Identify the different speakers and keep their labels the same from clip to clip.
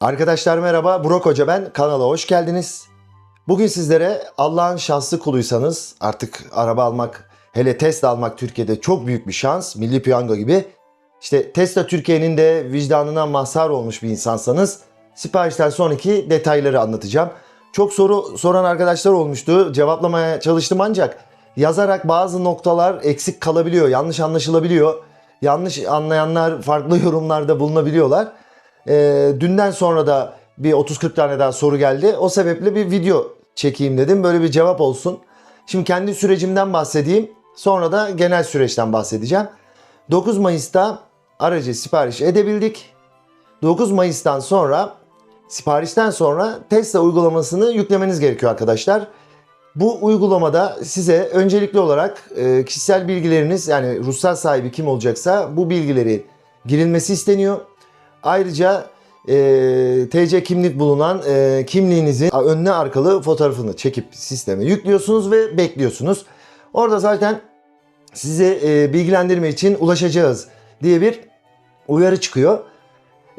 Speaker 1: Arkadaşlar merhaba, Burak Hoca ben. Kanala hoş geldiniz. Bugün sizlere Allah'ın şanslı kuluysanız artık araba almak, hele Tesla almak Türkiye'de çok büyük bir şans. Milli piyango gibi. İşte Tesla Türkiye'nin de vicdanına mazhar olmuş bir insansanız siparişten sonraki detayları anlatacağım. Çok soru soran arkadaşlar olmuştu. Cevaplamaya çalıştım ancak yazarak bazı noktalar eksik kalabiliyor, yanlış anlaşılabiliyor. Yanlış anlayanlar farklı yorumlarda bulunabiliyorlar. Ee, dünden sonra da bir 30-40 tane daha soru geldi. O sebeple bir video çekeyim dedim. Böyle bir cevap olsun. Şimdi kendi sürecimden bahsedeyim. Sonra da genel süreçten bahsedeceğim. 9 Mayıs'ta aracı sipariş edebildik. 9 Mayıs'tan sonra siparişten sonra Tesla uygulamasını yüklemeniz gerekiyor arkadaşlar. Bu uygulamada size öncelikli olarak e, kişisel bilgileriniz yani ruhsat sahibi kim olacaksa bu bilgileri girilmesi isteniyor. Ayrıca e, TC kimlik bulunan e, kimliğinizin önüne arkalı fotoğrafını çekip sisteme yüklüyorsunuz ve bekliyorsunuz. Orada zaten size e, bilgilendirme için ulaşacağız diye bir uyarı çıkıyor.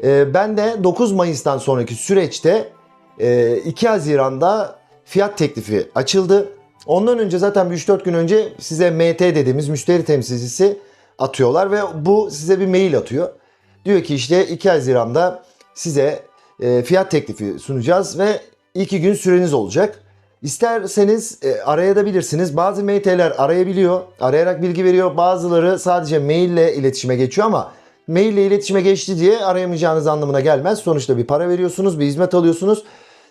Speaker 1: E, ben de 9 Mayıs'tan sonraki süreçte e, 2 Haziran'da fiyat teklifi açıldı. Ondan önce zaten bir 3-4 gün önce size MT dediğimiz müşteri temsilcisi atıyorlar ve bu size bir mail atıyor. Diyor ki işte 2 Haziran'da size e, fiyat teklifi sunacağız ve 2 gün süreniz olacak. İsterseniz e, arayabilirsiniz. Bazı MT'ler arayabiliyor, arayarak bilgi veriyor. Bazıları sadece maille iletişime geçiyor ama maille iletişime geçti diye arayamayacağınız anlamına gelmez. Sonuçta bir para veriyorsunuz, bir hizmet alıyorsunuz.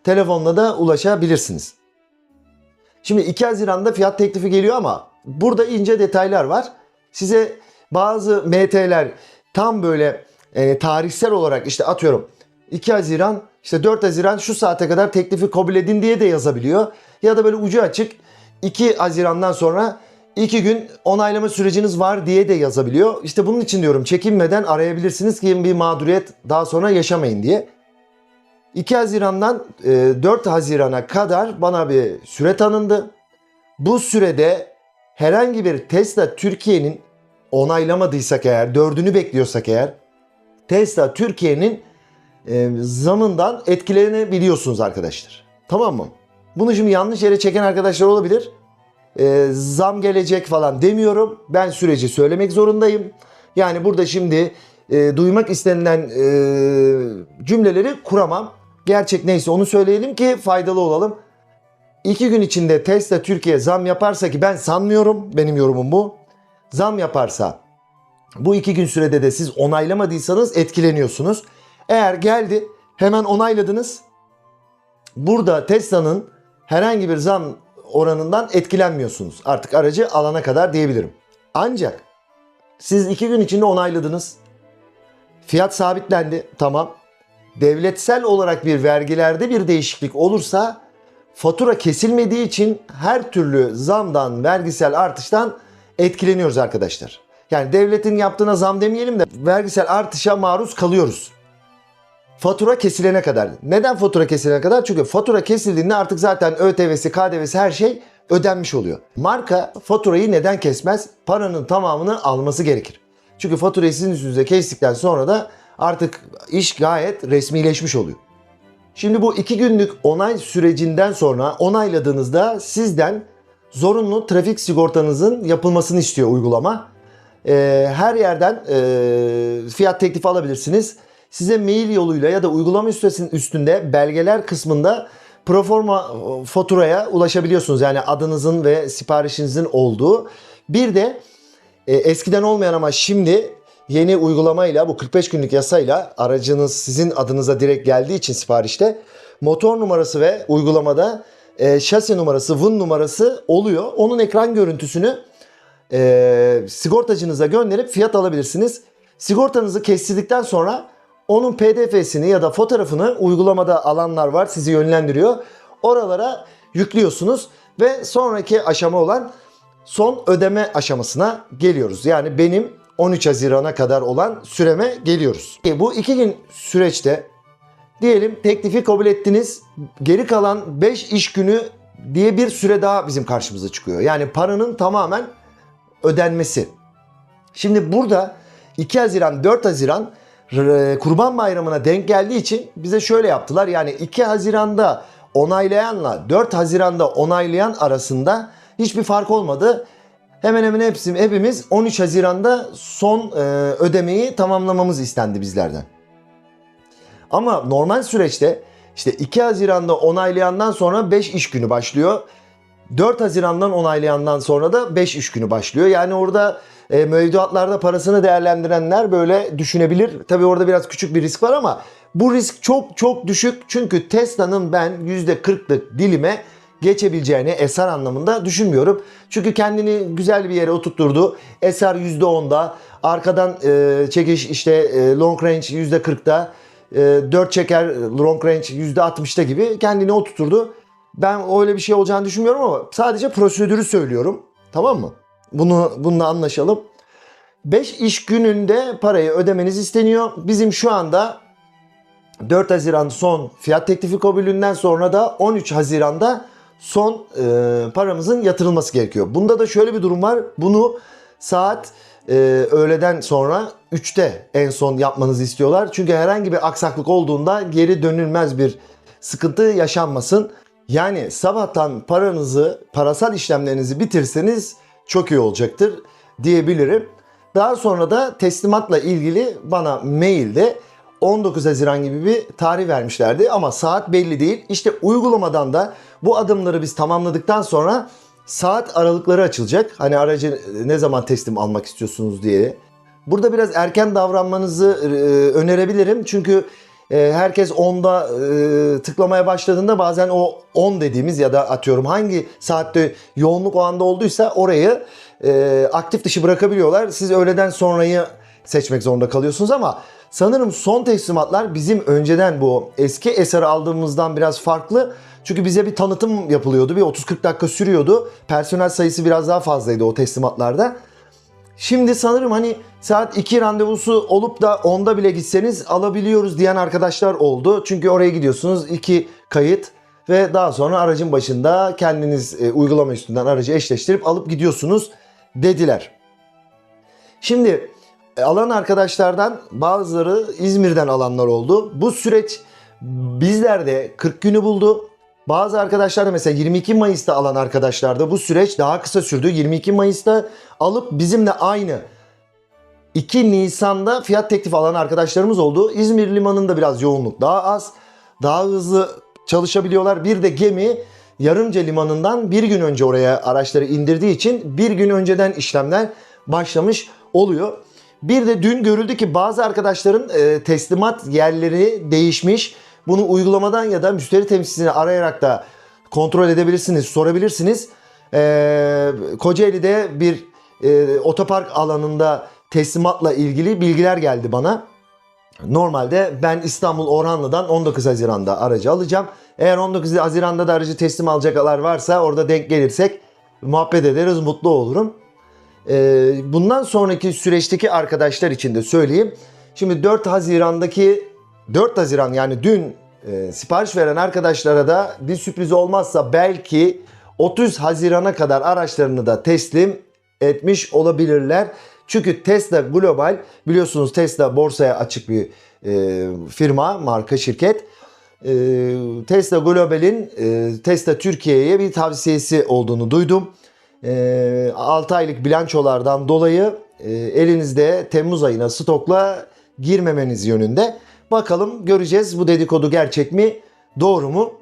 Speaker 1: Telefonla da ulaşabilirsiniz. Şimdi 2 Haziran'da fiyat teklifi geliyor ama burada ince detaylar var. Size bazı MT'ler tam böyle e, tarihsel olarak işte atıyorum 2 Haziran işte 4 Haziran şu saate kadar teklifi kabul edin diye de yazabiliyor. Ya da böyle ucu açık 2 Haziran'dan sonra 2 gün onaylama süreciniz var diye de yazabiliyor. İşte bunun için diyorum çekinmeden arayabilirsiniz ki bir mağduriyet daha sonra yaşamayın diye. 2 Haziran'dan e, 4 Haziran'a kadar bana bir süre tanındı. Bu sürede herhangi bir Tesla Türkiye'nin onaylamadıysak eğer, dördünü bekliyorsak eğer Tesla Türkiye'nin e, zamından etkilenebiliyorsunuz arkadaşlar. Tamam mı? Bunu şimdi yanlış yere çeken arkadaşlar olabilir. E, zam gelecek falan demiyorum. Ben süreci söylemek zorundayım. Yani burada şimdi e, duymak istenilen e, cümleleri kuramam. Gerçek neyse onu söyleyelim ki faydalı olalım. İki gün içinde Tesla Türkiye zam yaparsa ki ben sanmıyorum. Benim yorumum bu. Zam yaparsa bu iki gün sürede de siz onaylamadıysanız etkileniyorsunuz. Eğer geldi hemen onayladınız. Burada Tesla'nın herhangi bir zam oranından etkilenmiyorsunuz. Artık aracı alana kadar diyebilirim. Ancak siz iki gün içinde onayladınız. Fiyat sabitlendi. Tamam. Devletsel olarak bir vergilerde bir değişiklik olursa fatura kesilmediği için her türlü zamdan, vergisel artıştan etkileniyoruz arkadaşlar. Yani devletin yaptığına zam demeyelim de vergisel artışa maruz kalıyoruz. Fatura kesilene kadar. Neden fatura kesilene kadar? Çünkü fatura kesildiğinde artık zaten ÖTV'si, KDV'si her şey ödenmiş oluyor. Marka faturayı neden kesmez? Paranın tamamını alması gerekir. Çünkü faturayı sizin üstünüze kestikten sonra da artık iş gayet resmileşmiş oluyor. Şimdi bu iki günlük onay sürecinden sonra onayladığınızda sizden zorunlu trafik sigortanızın yapılmasını istiyor uygulama. Ee, her yerden e, fiyat teklifi alabilirsiniz. Size mail yoluyla ya da uygulama üstesinin üstünde belgeler kısmında proforma e, faturaya ulaşabiliyorsunuz. Yani adınızın ve siparişinizin olduğu. Bir de e, eskiden olmayan ama şimdi yeni uygulamayla bu 45 günlük yasayla aracınız sizin adınıza direkt geldiği için siparişte motor numarası ve uygulamada e, şasi numarası, VIN numarası oluyor. Onun ekran görüntüsünü e, sigortacınıza gönderip fiyat alabilirsiniz. Sigortanızı kestirdikten sonra onun pdf'sini ya da fotoğrafını uygulamada alanlar var sizi yönlendiriyor. Oralara yüklüyorsunuz ve sonraki aşama olan son ödeme aşamasına geliyoruz. Yani benim 13 Haziran'a kadar olan süreme geliyoruz. E, bu iki gün süreçte diyelim teklifi kabul ettiniz. Geri kalan 5 iş günü diye bir süre daha bizim karşımıza çıkıyor. Yani paranın tamamen ödenmesi. Şimdi burada 2 Haziran 4 Haziran Kurban Bayramı'na denk geldiği için bize şöyle yaptılar. Yani 2 Haziran'da onaylayanla 4 Haziran'da onaylayan arasında hiçbir fark olmadı. Hemen hemen hepsi, hepimiz 13 Haziran'da son e, ödemeyi tamamlamamız istendi bizlerden. Ama normal süreçte işte 2 Haziran'da onaylayandan sonra 5 iş günü başlıyor. 4 Haziran'dan onaylayandan sonra da 5 iş günü başlıyor. Yani orada e, mevduatlarda parasını değerlendirenler böyle düşünebilir. Tabii orada biraz küçük bir risk var ama bu risk çok çok düşük. Çünkü Tesla'nın ben %40'lık dilime geçebileceğini eser anlamında düşünmüyorum. Çünkü kendini güzel bir yere oturtturdu. Eser %10'da, arkadan e, çekiş işte e, long range %40'da, e, 4 çeker long range %60'da gibi kendini oturtturdu. Ben öyle bir şey olacağını düşünmüyorum ama sadece prosedürü söylüyorum. Tamam mı? Bunu bununla anlaşalım. 5 iş gününde parayı ödemeniz isteniyor. Bizim şu anda 4 Haziran son fiyat teklifi kabulünden sonra da 13 Haziran'da son e, paramızın yatırılması gerekiyor. Bunda da şöyle bir durum var. Bunu saat e, öğleden sonra 3'te en son yapmanızı istiyorlar. Çünkü herhangi bir aksaklık olduğunda geri dönülmez bir sıkıntı yaşanmasın. Yani sabahtan paranızı, parasal işlemlerinizi bitirseniz çok iyi olacaktır diyebilirim. Daha sonra da teslimatla ilgili bana mailde 19 Haziran gibi bir tarih vermişlerdi ama saat belli değil. İşte uygulamadan da bu adımları biz tamamladıktan sonra saat aralıkları açılacak. Hani aracı ne zaman teslim almak istiyorsunuz diye. Burada biraz erken davranmanızı e, önerebilirim. Çünkü herkes 10'da e, tıklamaya başladığında bazen o 10 dediğimiz ya da atıyorum hangi saatte yoğunluk o anda olduysa orayı e, aktif dışı bırakabiliyorlar. Siz öğleden sonrayı seçmek zorunda kalıyorsunuz ama sanırım son teslimatlar bizim önceden bu eski eseri aldığımızdan biraz farklı. Çünkü bize bir tanıtım yapılıyordu. Bir 30-40 dakika sürüyordu. Personel sayısı biraz daha fazlaydı o teslimatlarda. Şimdi sanırım hani saat 2 randevusu olup da onda bile gitseniz alabiliyoruz diyen arkadaşlar oldu. Çünkü oraya gidiyorsunuz 2 kayıt ve daha sonra aracın başında kendiniz e, uygulama üstünden aracı eşleştirip alıp gidiyorsunuz dediler. Şimdi e, alan arkadaşlardan bazıları İzmir'den alanlar oldu. Bu süreç bizlerde 40 günü buldu. Bazı arkadaşlar da mesela 22 Mayıs'ta alan arkadaşlarda bu süreç daha kısa sürdü. 22 Mayıs'ta alıp bizimle aynı 2 Nisan'da fiyat teklifi alan arkadaşlarımız oldu. İzmir limanında biraz yoğunluk daha az. Daha hızlı çalışabiliyorlar. Bir de gemi Yarımca limanından bir gün önce oraya araçları indirdiği için bir gün önceden işlemler başlamış oluyor. Bir de dün görüldü ki bazı arkadaşların e, teslimat yerleri değişmiş. Bunu uygulamadan ya da müşteri temsilcisini arayarak da kontrol edebilirsiniz, sorabilirsiniz. E, Kocaeli'de bir e, otopark alanında teslimatla ilgili bilgiler geldi bana. Normalde ben İstanbul Orhanlı'dan 19 Haziran'da aracı alacağım. Eğer 19 Haziran'da da aracı teslim alacaklar varsa orada denk gelirsek muhabbet ederiz, mutlu olurum. Ee, bundan sonraki süreçteki arkadaşlar için de söyleyeyim. Şimdi 4 Haziran'daki 4 Haziran yani dün e, sipariş veren arkadaşlara da bir sürpriz olmazsa belki 30 Haziran'a kadar araçlarını da teslim etmiş olabilirler. Çünkü Tesla Global biliyorsunuz Tesla borsaya açık bir e, firma, marka, şirket. E, Tesla Global'in e, Tesla Türkiye'ye bir tavsiyesi olduğunu duydum. E, 6 aylık bilançolardan dolayı e, elinizde Temmuz ayına stokla girmemeniz yönünde. Bakalım göreceğiz bu dedikodu gerçek mi, doğru mu?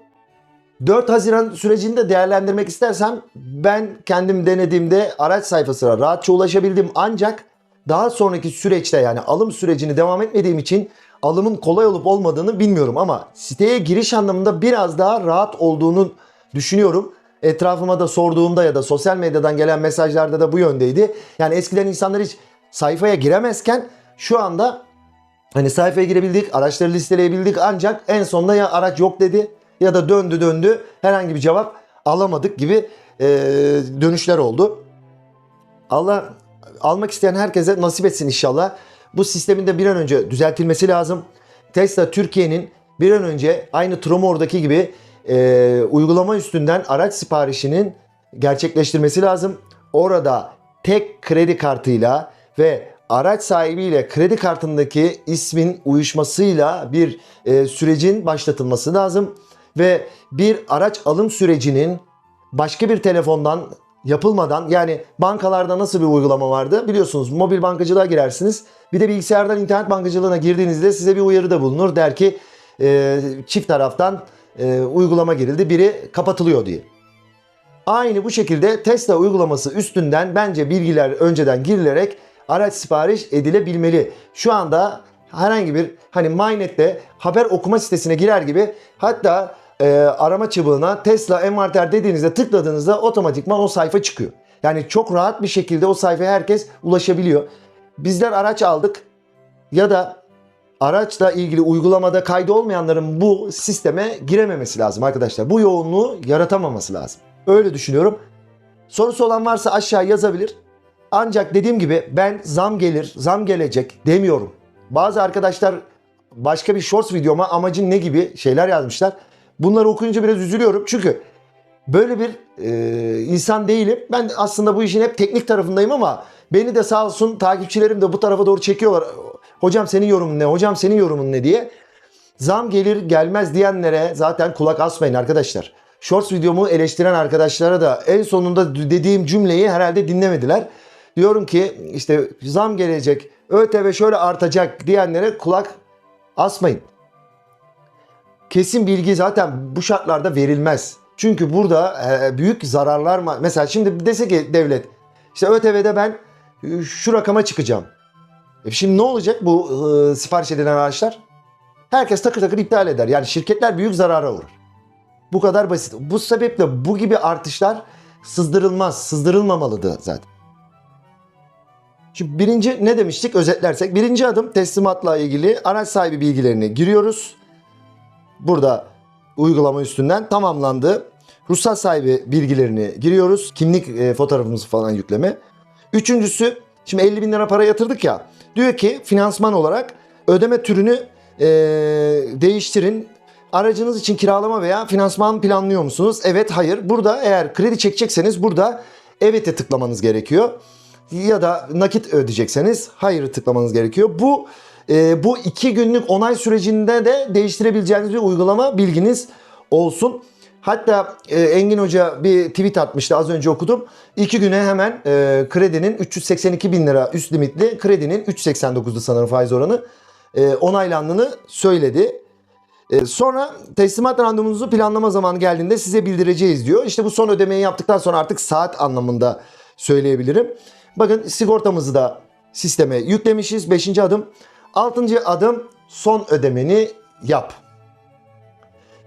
Speaker 1: 4 Haziran sürecini de değerlendirmek istersem ben kendim denediğimde araç sayfasına rahatça ulaşabildim ancak daha sonraki süreçte yani alım sürecini devam etmediğim için alımın kolay olup olmadığını bilmiyorum ama siteye giriş anlamında biraz daha rahat olduğunu düşünüyorum. Etrafıma da sorduğumda ya da sosyal medyadan gelen mesajlarda da bu yöndeydi. Yani eskiden insanlar hiç sayfaya giremezken şu anda hani sayfaya girebildik, araçları listeleyebildik ancak en sonunda ya araç yok dedi ya da döndü döndü herhangi bir cevap alamadık gibi e, dönüşler oldu. Allah almak isteyen herkese nasip etsin inşallah. Bu sistemin de bir an önce düzeltilmesi lazım. Tesla Türkiye'nin bir an önce aynı Tromor'daki gibi e, uygulama üstünden araç siparişinin gerçekleştirmesi lazım. Orada tek kredi kartıyla ve araç sahibiyle kredi kartındaki ismin uyuşmasıyla bir e, sürecin başlatılması lazım ve bir araç alım sürecinin başka bir telefondan yapılmadan yani bankalarda nasıl bir uygulama vardı? Biliyorsunuz mobil bankacılığa girersiniz. Bir de bilgisayardan internet bankacılığına girdiğinizde size bir uyarı da bulunur. Der ki e, çift taraftan e, uygulama girildi biri kapatılıyor diye. Aynı bu şekilde Tesla uygulaması üstünden bence bilgiler önceden girilerek araç sipariş edilebilmeli. Şu anda herhangi bir hani MyNet'te haber okuma sitesine girer gibi hatta e, arama çubuğuna Tesla envanter dediğinizde tıkladığınızda otomatikman o sayfa çıkıyor. Yani çok rahat bir şekilde o sayfaya herkes ulaşabiliyor. Bizler araç aldık ya da araçla ilgili uygulamada kaydı olmayanların bu sisteme girememesi lazım arkadaşlar. Bu yoğunluğu yaratamaması lazım. Öyle düşünüyorum. Sorusu olan varsa aşağı yazabilir. Ancak dediğim gibi ben zam gelir, zam gelecek demiyorum. Bazı arkadaşlar başka bir shorts videoma amacın ne gibi şeyler yazmışlar. Bunları okuyunca biraz üzülüyorum. Çünkü böyle bir e, insan değilim. Ben aslında bu işin hep teknik tarafındayım ama beni de sağ olsun takipçilerim de bu tarafa doğru çekiyorlar. Hocam senin yorumun ne? Hocam senin yorumun ne diye. Zam gelir gelmez diyenlere zaten kulak asmayın arkadaşlar. Shorts videomu eleştiren arkadaşlara da en sonunda dediğim cümleyi herhalde dinlemediler. Diyorum ki işte zam gelecek, ÖTV şöyle artacak diyenlere kulak asmayın. Kesin bilgi zaten bu şartlarda verilmez. Çünkü burada e, büyük zararlar var. Mesela şimdi dese ki devlet işte ÖTV'de ben e, şu rakama çıkacağım. E şimdi ne olacak bu e, sipariş edilen araçlar? Herkes takır takır iptal eder. Yani şirketler büyük zarara uğrar. Bu kadar basit. Bu sebeple bu gibi artışlar sızdırılmaz, sızdırılmamalıdır zaten. Şimdi birinci ne demiştik özetlersek? Birinci adım teslimatla ilgili araç sahibi bilgilerini giriyoruz. Burada uygulama üstünden tamamlandı. Ruhsat sahibi bilgilerini giriyoruz. Kimlik e, fotoğrafımızı falan yükleme. Üçüncüsü şimdi 50 bin lira para yatırdık ya. Diyor ki finansman olarak ödeme türünü e, değiştirin. Aracınız için kiralama veya finansman planlıyor musunuz? Evet, hayır. Burada eğer kredi çekecekseniz burada evet'e tıklamanız gerekiyor. Ya da nakit ödeyecekseniz hayırı tıklamanız gerekiyor. Bu e, bu iki günlük onay sürecinde de değiştirebileceğiniz bir uygulama bilginiz olsun. Hatta e, Engin Hoca bir tweet atmıştı az önce okudum. İki güne hemen e, kredinin 382 bin lira üst limitli kredinin 3.89'du sanırım faiz oranı e, onaylandığını söyledi. E, sonra teslimat randevunuzu planlama zamanı geldiğinde size bildireceğiz diyor. İşte bu son ödemeyi yaptıktan sonra artık saat anlamında söyleyebilirim. Bakın sigortamızı da sisteme yüklemişiz. Beşinci adım. Altıncı adım son ödemeni yap.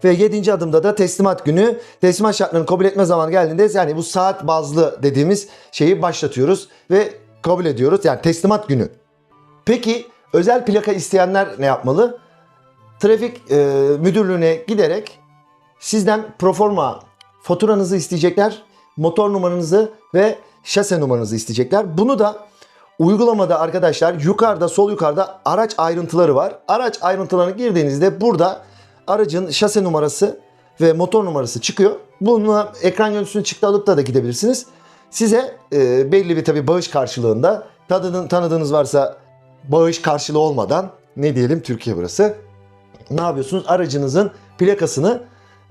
Speaker 1: Ve yedinci adımda da teslimat günü teslimat şartlarını kabul etme zamanı geldiğinde yani bu saat bazlı dediğimiz şeyi başlatıyoruz ve kabul ediyoruz. Yani teslimat günü. Peki özel plaka isteyenler ne yapmalı? Trafik e, müdürlüğüne giderek sizden proforma faturanızı isteyecekler, motor numaranızı ve şase numaranızı isteyecekler. Bunu da uygulamada arkadaşlar yukarıda sol yukarıda araç ayrıntıları var. Araç ayrıntılarına girdiğinizde burada aracın şase numarası ve motor numarası çıkıyor. Bununla ekran görüntüsünü çıktı alıp da da gidebilirsiniz. Size e, belli bir tabi bağış karşılığında tadının, tanıdığınız varsa bağış karşılığı olmadan ne diyelim Türkiye burası. Ne yapıyorsunuz? Aracınızın plakasını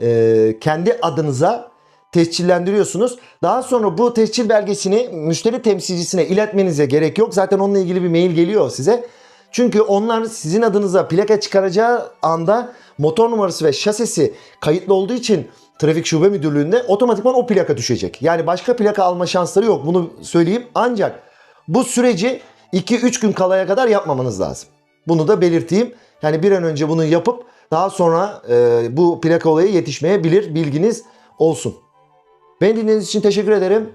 Speaker 1: e, kendi adınıza tescillendiriyorsunuz. Daha sonra bu tescil belgesini müşteri temsilcisine iletmenize gerek yok. Zaten onunla ilgili bir mail geliyor size. Çünkü onlar sizin adınıza plaka çıkaracağı anda motor numarası ve şasisi kayıtlı olduğu için trafik şube müdürlüğünde otomatikman o plaka düşecek. Yani başka plaka alma şansları yok. Bunu söyleyeyim. Ancak bu süreci 2-3 gün kalaya kadar yapmamanız lazım. Bunu da belirteyim. Yani bir an önce bunu yapıp daha sonra e, bu plaka olayı yetişmeyebilir. Bilginiz olsun. Beni dinlediğiniz için teşekkür ederim.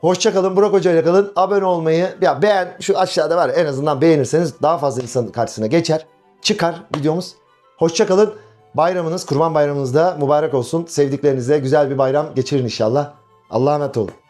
Speaker 1: Hoşçakalın. Burak Hoca ile kalın. Abone olmayı, ya beğen, şu aşağıda var en azından beğenirseniz daha fazla insanın karşısına geçer. Çıkar videomuz. Hoşçakalın. Bayramınız, kurban bayramınız da mübarek olsun. Sevdiklerinizle güzel bir bayram geçirin inşallah. Allah'a emanet olun.